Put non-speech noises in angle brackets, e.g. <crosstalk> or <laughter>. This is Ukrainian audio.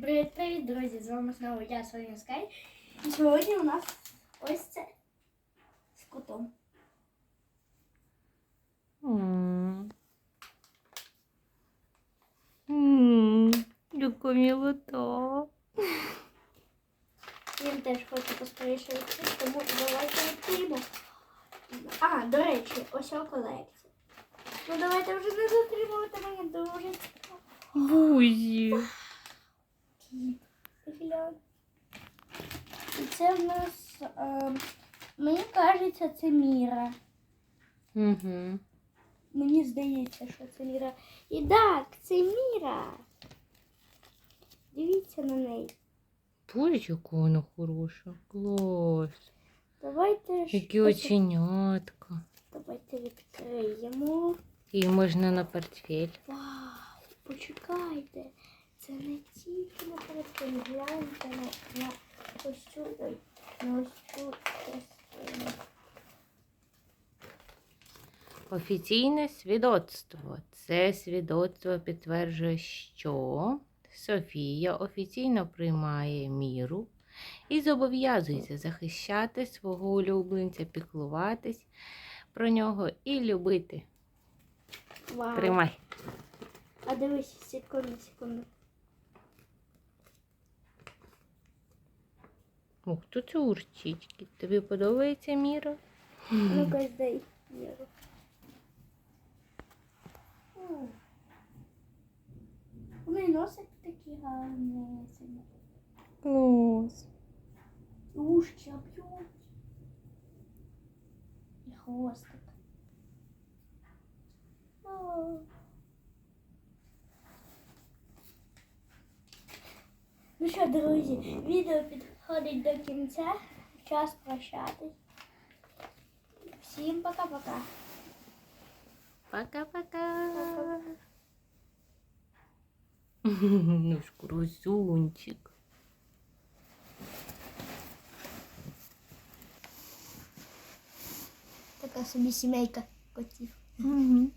Привіт, привіт, друзі! З вами знову я, Соня Скай. І сьогодні у нас ось це з котом. М. М, Яка милота. Він теж хоче поскоріше відкрити, тому давайте відкриємо. А, до речі, ось його колекція. Ну давайте вже не затримувати мені дуже. Бузі. Глянь. І це в нас, е, мені кажеться, це Міра. Угу. Мені здається, що це Міра. І так, це Міра. Дивіться на неї. Боже, яка вона хороша. Клас. Давайте ж Які ось- оченятка. Давайте відкриємо. Її можна на портфель. Вау, почекайте. Це не тільки на передком. Гляньте на ось цю, ой, на ось цю частину. Офіційне свідоцтво. Це свідоцтво підтверджує, що Софія офіційно приймає міру і зобов'язується захищати свого улюбленця, піклуватись про нього і любити. Вау. Тримай. А дивись, секунду, секунду. Ух, тут це урчички. Тобі подобається міра? Ну-ка, здай Міру. У неї носик такий гарний. Клас. Ушки б'ють. І хвостик. О. Ну що, друзі, відео підходить до кінця. Час прощатись. Всім пока-пока. Пока-пока. <laughs> Ну ж, красунчик. Така собі сімейка котів. Угу.